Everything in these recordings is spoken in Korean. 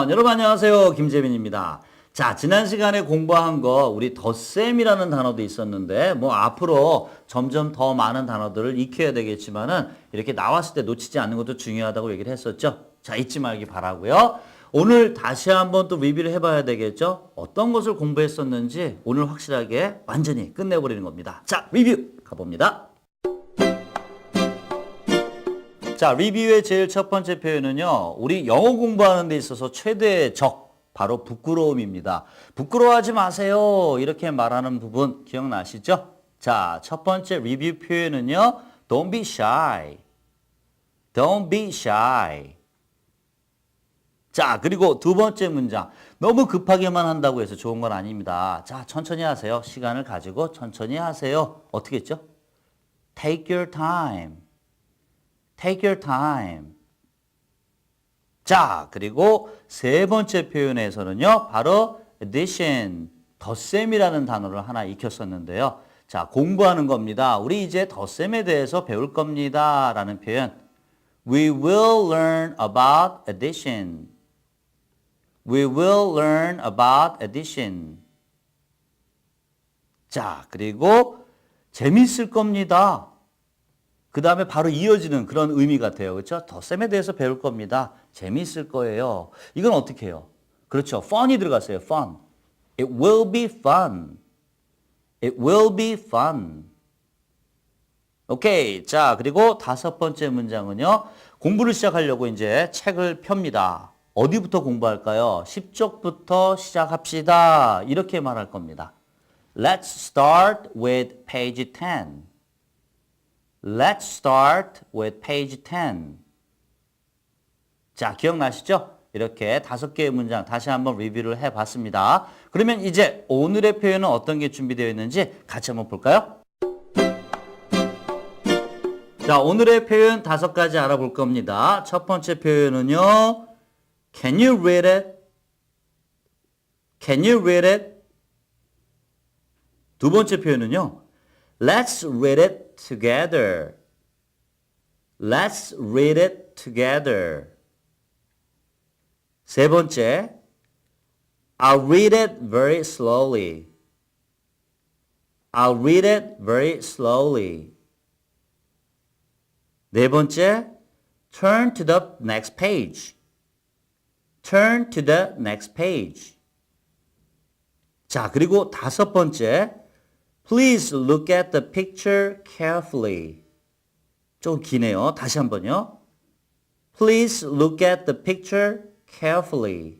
에브리원 여러분 안녕하세요. 김재민입니다. 자 지난 시간에 공부한 거 우리 덧셈이라는 단어도 있었는데 뭐 앞으로 점점 더 많은 단어들을 익혀야 되겠지만은 이렇게 나왔을 때 놓치지 않는 것도 중요하다고 얘기를 했었죠. 자 잊지 말기 바라고요. 오늘 다시 한번 또 리뷰를 해봐야 되겠죠? 어떤 것을 공부했었는지 오늘 확실하게 완전히 끝내버리는 겁니다. 자 리뷰 가봅니다 자, 리뷰의 제일 첫 번째 표현은요. 우리 영어 공부하는 데 있어서 최대의 적, 바로 부끄러움입니다. 부끄러워하지 마세요. 이렇게 말하는 부분 기억나시죠? 자, 첫 번째 리뷰 표현은요. Don't be shy. Don't be shy. 자, 그리고 두 번째 문장. 너무 급하게만 한다고 해서 좋은 건 아닙니다. 자, 천천히 하세요. 시간을 가지고 천천히 하세요. 어떻게 했죠? Take your time. Take your time. 자, 그리고 세 번째 표현에서는요, 바로 addition, 덧셈이라는 단어를 하나 익혔었는데요. 자, 공부하는 겁니다. 우리 이제 덧셈에 대해서 배울 겁니다. 라는 표현. We will learn about addition. We will learn about addition. 자, 그리고 재밌을 겁니다. 그 다음에 바로 이어지는 그런 의미 같아요. 그렇죠? 덧셈에 대해서 배울 겁니다. 재미있을 거예요. 이건 어떻게 해요? 그렇죠. fun이 들어갔어요. fun. It will be fun. It will be fun. 오케이. 자, 그리고 다섯 번째 문장은요. 공부를 시작하려고 이제 책을 펴니다. 어디부터 공부할까요? 10쪽부터 시작합시다. 이렇게 말할 겁니다. Let's start with page 10. Let's start with page 10. 자, 기억나시죠? 이렇게 다섯 개의 문장 다시 한번 리뷰를 해봤습니다. 그러면 이제 오늘의 표현은 어떤 게 준비되어 있는지 같이 한번 볼까요? 자, 오늘의 표현 다섯 가지 알아볼 겁니다. 첫 번째 표현은요. Can you read it? Can you read it? 두 번째 표현은요. Let's read it together. Let's read it together. 세 번째, I'll read it very slowly. I'll read it very slowly. 네 번째, turn to the next page. Turn to the next page. 자, 그리고 다섯 번째, Please look at the picture carefully. 좀 기네요. 다시 한번요. Please look at the picture carefully.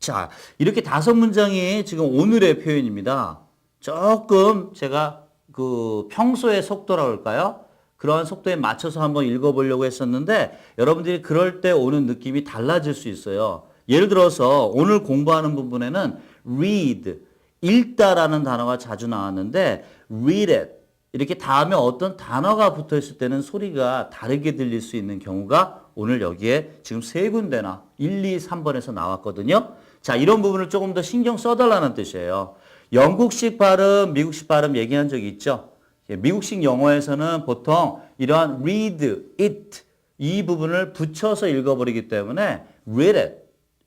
자, 이렇게 다섯 문장이 지금 오늘의 표현입니다. 조금 제가 그 평소의 속도라 할까요? 그러한 속도에 맞춰서 한번 읽어보려고 했었는데 여러분들이 그럴 때 오는 느낌이 달라질 수 있어요. 예를 들어서 오늘 공부하는 부분에는 read, 읽다라는 단어가 자주 나왔는데 read it 이렇게 다음에 어떤 단어가 붙어 있을 때는 소리가 다르게 들릴 수 있는 경우가 오늘 여기에 지금 세 군데나 1, 2, 3번에서 나왔거든요. 자, 이런 부분을 조금 더 신경 써달라는 뜻이에요. 영국식 발음, 미국식 발음 얘기한 적이 있죠. 예, 미국식 영어에서는 보통 이러한 read, it 이 부분을 붙여서 읽어버리기 때문에 read it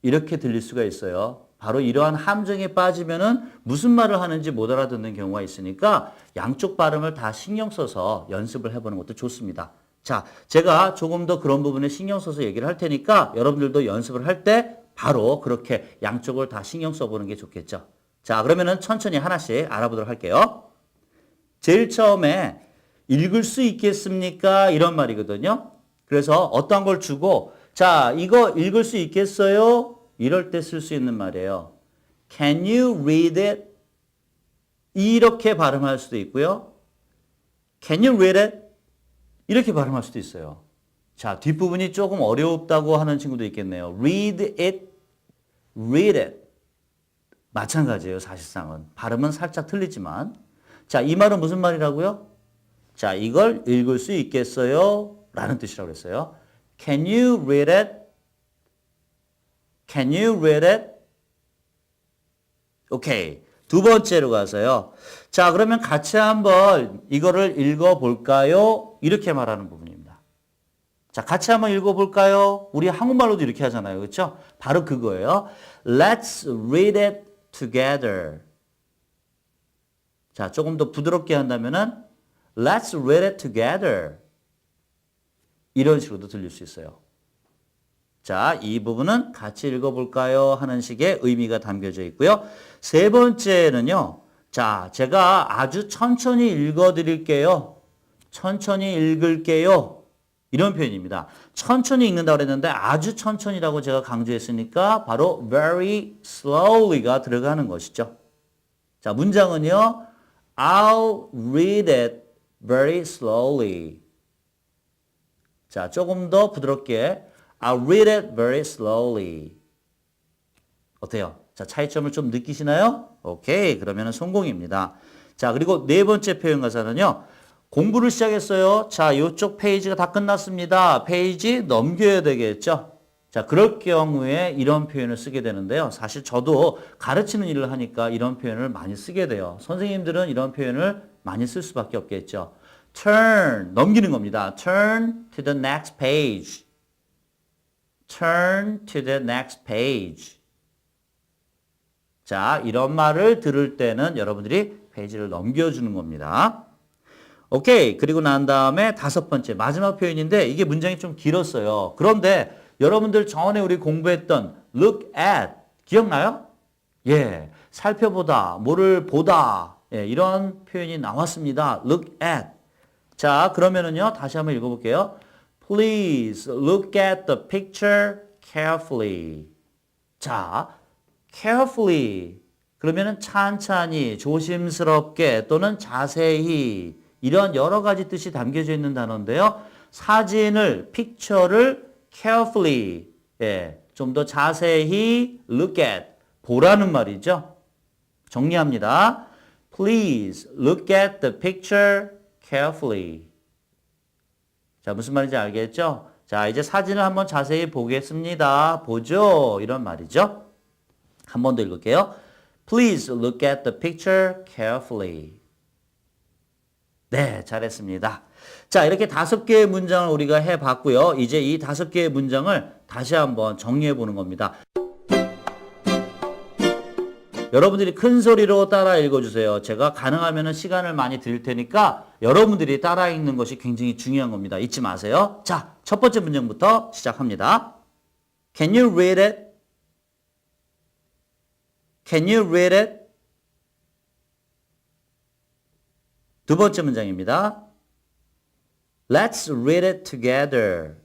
이렇게 들릴 수가 있어요. 바로 이러한 함정에 빠지면은 무슨 말을 하는지 못 알아듣는 경우가 있으니까 양쪽 발음을 다 신경 써서 연습을 해보는 것도 좋습니다. 자, 제가 조금 더 그런 부분에 신경 써서 얘기를 할 테니까 여러분들도 연습을 할 때 바로 그렇게 양쪽을 다 신경 써보는 게 좋겠죠. 자, 그러면은 천천히 하나씩 알아보도록 할게요. 제일 처음에 읽을 수 있겠습니까? 이런 말이거든요. 그래서 어떠한 걸 주고 자, 이거 읽을 수 있겠어요? 이럴 때 쓸 수 있는 말이에요. Can you read it? 이렇게 발음할 수도 있고요. Can you read it? 이렇게 발음할 수도 있어요. 자, 뒷부분이 조금 어렵다고 하는 친구도 있겠네요. Read it, read it. 마찬가지예요, 사실상은. 발음은 살짝 틀리지만. 자, 이 말은 무슨 말이라고요? 자, 이걸 읽을 수 있겠어요? 라는 뜻이라고 그랬어요. Can you read it? Can you read it? 오케이. 두 번째로 가서요. 자, 그러면 같이 한번 이거를 읽어 볼까요? 이렇게 말하는 부분입니다. 자, 같이 한번 읽어볼까요? 우리 한국말로도 이렇게 하잖아요. 그렇죠? 바로 그거예요. Let's read it together. 자, 조금 더 부드럽게 한다면은 Let's read it together. 이런 식으로도 들릴 수 있어요. 자, 이 부분은 같이 읽어볼까요? 하는 식의 의미가 담겨져 있고요. 세 번째는요. 자, 제가 아주 천천히 읽어드릴게요. 천천히 읽을게요. 이런 표현입니다. 천천히 읽는다고 그랬는데 아주 천천히라고 제가 강조했으니까 바로 very slowly가 들어가는 것이죠. 자, 문장은요. I'll read it very slowly. 자, 조금 더 부드럽게 I'll read it very slowly. 어때요? 자, 차이점을 좀 느끼시나요? 오케이. 그러면 성공입니다. 자, 그리고 네 번째 표현 가사는요. 공부를 시작했어요. 자, 이쪽 페이지가 다 끝났습니다. 페이지 넘겨야 되겠죠? 자, 그럴 경우에 이런 표현을 쓰게 되는데요. 사실 저도 가르치는 일을 하니까 이런 표현을 많이 쓰게 돼요. 선생님들은 이런 표현을 많이 쓸 수밖에 없겠죠. turn, 넘기는 겁니다. turn to the next page. Turn to the next page. 자, 이런 말을 들을 때는 여러분들이 페이지를 넘겨주는 겁니다. 오케이. 그리고 난 다음에 다섯 번째, 마지막 표현인데 이게 문장이 좀 길었어요. 그런데 여러분들 전에 우리 공부했던 look at, 기억나요? 예. 살펴보다, 뭐를 보다, 예, 이런 표현이 나왔습니다. look at. 자, 그러면은요, 다시 한번 읽어볼게요. Please look at the picture carefully. 자, carefully. 그러면은 찬찬히, 조심스럽게 또는 자세히 이런 여러 가지 뜻이 담겨져 있는 단어인데요. 사진을, 픽처를 carefully, 예, 좀 더 자세히 look at, 보라는 말이죠. 정리합니다. Please look at the picture carefully. 자, 무슨 말인지 알겠죠? 자, 이제 사진을 한번 자세히 보겠습니다. 보죠? 이런 말이죠. 한 번 더 읽을게요. Please look at the picture carefully. 네, 잘했습니다. 자, 이렇게 다섯 개의 문장을 우리가 해봤고요. 이제 이 다섯 개의 문장을 다시 한번 정리해 보는 겁니다. 여러분들이 큰 소리로 따라 읽어주세요. 제가 가능하면 시간을 많이 드릴 테니까 여러분들이 따라 읽는 것이 굉장히 중요한 겁니다. 잊지 마세요. 자, 첫 번째 문장부터 시작합니다. Can you read it? Can you read it? 두 번째 문장입니다. Let's read it together.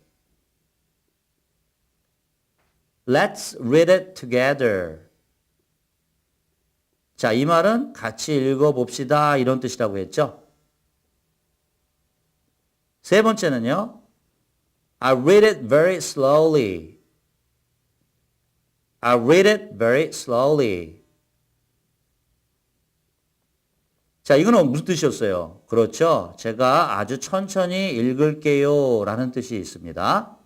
Let's read it together. 자, 이 말은 같이 읽어봅시다. 이런 뜻이라고 했죠. 세 번째는요. I read it very slowly. I read it very slowly. 자, 이거는 무슨 뜻이었어요? 그렇죠. 제가 아주 천천히 읽을게요. 라는 뜻이 있습니다.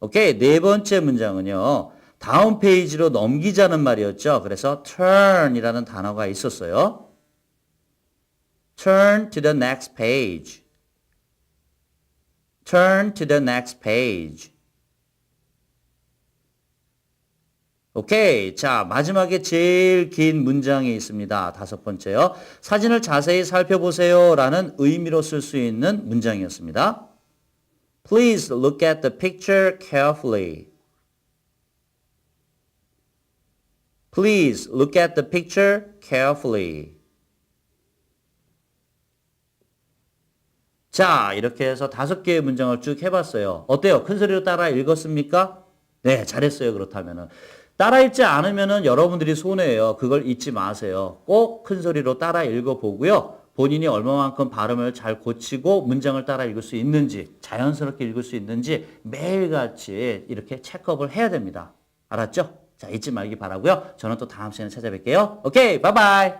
오케이. 네 번째 문장은요. 다음 페이지로 넘기자는 말이었죠. 그래서 turn 이라는 단어가 있었어요. turn to the next page. turn to the next page. 오케이. 자, 마지막에 제일 긴 문장이 있습니다. 다섯 번째요. 사진을 자세히 살펴보세요. 라는 의미로 쓸 수 있는 문장이었습니다. Please look at the picture carefully. Please look at the picture carefully. 자, 이렇게 해서 다섯 개의 문장을 쭉 해봤어요. 어때요? 큰 소리로 따라 읽었습니까? 네, 잘했어요. 그렇다면은. 따라 읽지 않으면은 여러분들이 손해예요. 그걸 잊지 마세요. 꼭 큰 소리로 따라 읽어보고요. 본인이 얼마만큼 발음을 잘 고치고 문장을 따라 읽을 수 있는지, 자연스럽게 읽을 수 있는지 매일같이 이렇게 체크업을 해야 됩니다. 알았죠? 자, 잊지 말기 바라고요. 저는 또 다음 시간에 찾아뵐게요. 오케이, 바이바이.